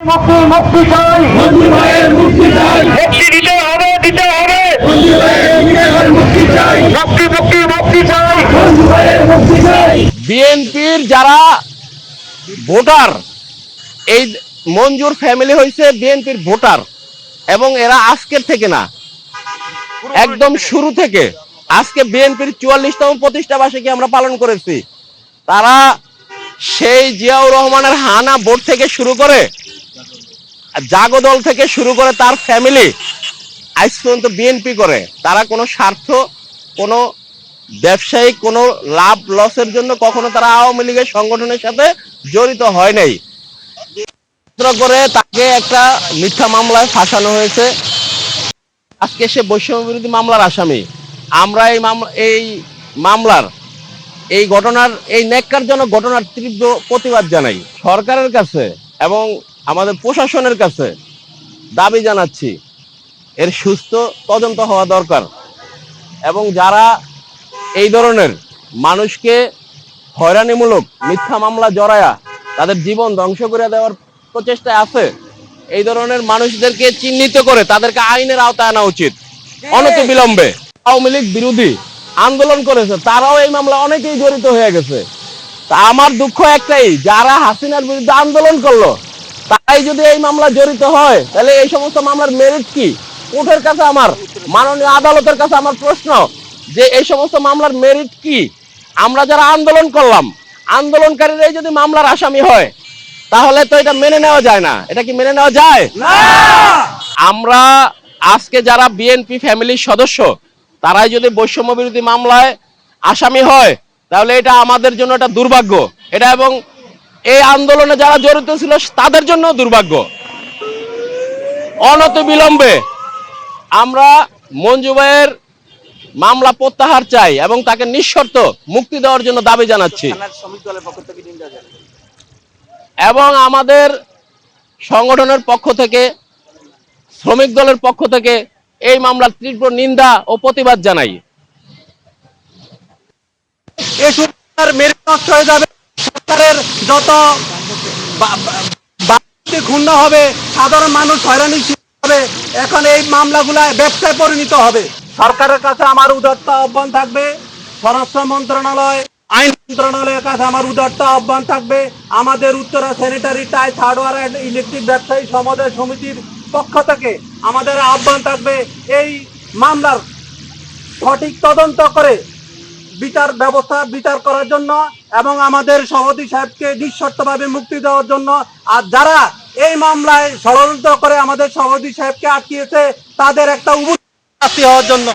মুক্তি মুক্তি চাই। মুক্তি চাই। মুক্তি দিতে হবে দিতে হবে। বন্ধু ভাইয়ের বিনাশের মুক্তি চাই। মুক্তি মুক্তি মুক্তি চাই। মুক্তি চাই। বিএনপির যারা ভোটার এই মঞ্জুর ফ্যামিলি হয়েছে বিএনপির ভোটার এবং এরা আজকের থেকে না একদম শুরু থেকে আজকে বিএনপির চুয়াল্লিশতম প্রতিষ্ঠা বার্ষিকী আমরা পালন করেছি। তারা সেই জিয়াউর রহমানের হানা ভোট থেকে শুরু করে জাগদল থেকে শুরু করে তার ফ্যামিলি আজ পর্যন্ত বিএনপি করে। তারা কোনো স্বার্থ, কোনো ব্যবসায়িক, কোনো লাভ, লসের জন্য কখনো তারা আওয়ামী লীগের সংগঠনের সাথে জড়িত হয় নাই। করে তাকে একটা মিথ্যা মামলায় ফাঁসানো হয়েছে। আজকে সে বৈষম্য বিরোধী মামলার আসামি। আমরা এই মামলা এই মামলার, এই ঘটনার, এই ন্যাক্কারজনক ঘটনার তীব্র প্রতিবাদ জানাই। সরকারের কাছে এবং আমাদের প্রশাসনের কাছে দাবি জানাচ্ছি এর সুস্থ তদন্ত হওয়া দরকার। এবং যারা এই ধরনের মানুষকে হয়রানিমূলক মিথ্যা মামলা জড়ায়া তাদের জীবন ধ্বংস করে দেওয়ার প্রচেষ্টায় আছে এই ধরনের মানুষদেরকে চিহ্নিত করে তাদেরকে আইনের আওতায় আনা উচিত। অনতি বিলম্বে আওয়ামী লীগ বিরোধী আন্দোলন করেছে তারাও এই মামলা অনেকেই জড়িত হয়ে গেছে। তা আমার দুঃখ একটাই যারা হাসিনার বিরুদ্ধে আন্দোলন করল তাই যদি এই মামলা জড়িত হয় তাহলে এই সমস্ত মামলার মেরিট কি? কোর্টের কাছে আমার মাননীয় আদালতের কাছে আমার প্রশ্ন যে এই সমস্ত মামলার মেরিট কি? আমরা যারা আন্দোলন করলাম আন্দোলনকারীরাই যদি মামলার আসামি হয় তাহলে তো এটা মেনে নেওয়া যায় না। এটা কি মেনে নেওয়া যায়? আমরা আজকে যারা বিএনপি ফ্যামিলির সদস্য তারাই যদি বৈষম্য বিরোধী মামলায় আসামি হয় তাহলে এটা আমাদের জন্য এটা দুর্ভাগ্য। এটা এবং এই আন্দোলনে যারা জড়িত ছিল তাদের জন্য দুর্ভাগ্য। অনত বিলম্বে আমরা মঞ্জু ভাইয়ের মামলা প্রত্যাহার চাই এবং তাকে নিঃশর্ত মুক্তি দেওয়ার জন্য দাবি জানাচ্ছি। এবং আমাদের সংগঠনের পক্ষ থেকে শ্রমিক দলের পক্ষ থেকে এই মামলার তীব্র নিন্দা ও প্রতিবাদ জানাই। মেরে নষ্ট হয়ে যাবে। সরকারের যত ক্ষুণ্ণ হবে, সাধারণ মানুষ হয়রানি হবে, এখন এই মামলাগুলা ব্যবসায় পরিণত হবে। সরকারের কাছে আমার উদার্ত আহ্বান থাকবে, স্বরাষ্ট্র মন্ত্রণালয়, আইন মন্ত্রণালয়ের কাছে আমার উদার্ত আহ্বান থাকবে, আমাদের Uttara sanitary tie hardware and electric ব্যবসায়ী সমবায় সমিতির পক্ষ থেকে আমাদের আহ্বান থাকবে, এই মামলার সঠিক তদন্ত করে বিচার ব্যবস্থা বিচার করার জন্য এবং আমাদের সভাপতি সাহেবকে নিঃশর্তভাবে মুক্তি দেওয়ার জন্য। আর যারা এই মামলায় ষড়যন্ত্র করে আমাদের সভাপতি সাহেবকে আটকিয়েছে, তাদের একটা উপস্থিত হওয়ার জন্য